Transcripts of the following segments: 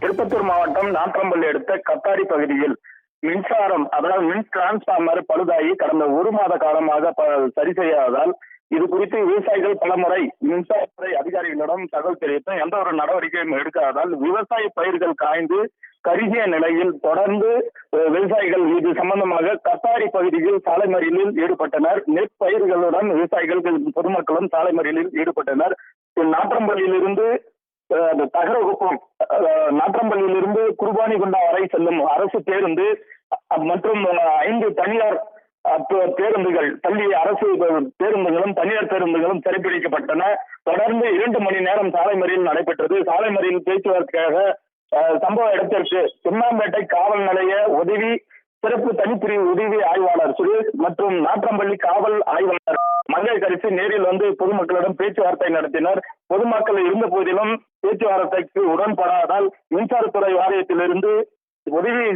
திருப்பத்தூர் மாவட்டம் நாற்றம்பள்ளி அடுத்த கத்தாரி பகுதியில் மின்சாரம் அதாவது மின் டிரான்ஸ்பார்மர் பழுதாகி கடந்த ஒரு மாத காலமாக ப- சரி செய்யாததால் இது குறித்து விவசாயிகள் பலமுறை மின்சாரத்துறை அதிகாரிகளிடம் தகவல் தெரிவித்தும் எந்த ஒரு நடவடிக்கையும் எடுக்காததால் விவசாய பயிர்கள் காய்ந்து கருகிய நிலையில் தொடர்ந்து விவசாயிகள் இது சம்பந்தமாக கத்தாரி பகுதியில் சாலை மறியலில் ஈடுபட்டனர் நெற்பயிர்களுடன் விவசாயிகள் பொதுமக்களும் சாலை மறியலில் ஈடுபட்டனர். நாற்றம்பள்ளியிலிருந்து அந்த தகரகுப்பம் நாற்றம்பள்ளியிலிருந்து குர்பானிகுண்டா வரை செல்லும் அரசு பேருந்து மற்றும் ஐந்து தனியார் பேருந்துகள் பள்ளி அரசு பேருந்துகளும் தனியார் பேருந்துகளும் சிறைப்பிடிக்கப்பட்டன தொடர்ந்து இரண்டு மணி நேரம் சாலை மறியல் நடைபெற்றது. சாலை மறியல் பேச்சுவார்த்தைக்காக அஹ், சம்பவ இடத்திற்கு சுண்ணாம்பேட்டை காவல் நிலைய உதவி சிறப்பு தனிப்பிரிவு உதவி ஆய்வாளர் சுரேஷ் மற்றும் நாற்றம்பள்ளி காவல் ஆய்வாளர் மங்கை கரிசி நேரில் வந்து பொதுமக்களிடம் பேச்சுவார்த்தை நடத்தினர். பொதுமக்கள் இருந்த போதிலும் பேச்சுவார்த்தைக்கு உடன்படாதால் மின்சாரத்துறை வாரியத்திலிருந்து உதவி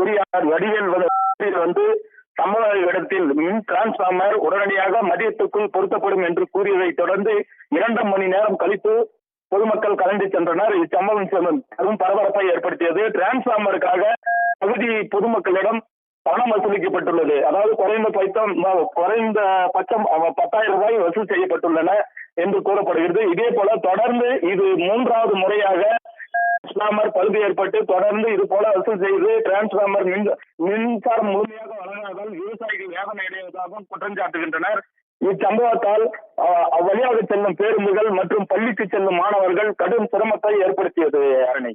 பொறியாளர் வடிவேல் வந்து- சம்பவ இடத்தில் மின் டிரான்ஸ்பார்மர் உடனடியாக மதியத்துக்குள் பொருத்தப்படும் என்று கூறியதை தொடர்ந்து இரண்டு மணி நேரம் கழித்து பொதுமக்கள் கலந்து சென்றனர். இச்சம்பவம் பெரும் பரபரப்பை ஏற்படுத்தியது. டிரான்ஸ்பார்மருக்காக பகுதி பொதுமக்களிடம் பணம் வசூலிக்கப்பட்டுள்ளது. அதாவது குறைந்த பைத்தம் குறைந்த பட்சம் பத்தாயிரம் ரூபாய் வசூல் செய்யப்பட்டுள்ளன என்று கூறப்படுகிறது. இதே போல தொடர்ந்து இது மூன்றாவது முறையாக டிரான்ஸ்பார்மர் பழுது ஏற்பட்டு தொடர்ந்து இது போல வசூல் செய்து டிரான்ஸ்பார்மர் மின் மின்சாரம் முழுமையாக வழங்காதால் விவசாயிகள் வேதனை அடைவதாகவும் குற்றம் சாட்டுகின்றனர். இச்சம்பவத்தால் அவ்வழியாக செல்லும் பேருந்துகள் மற்றும் பள்ளிக்கு செல்லும் மாணவர்கள் கடும் சிரமத்தை ஏற்படுத்தியது அரணை.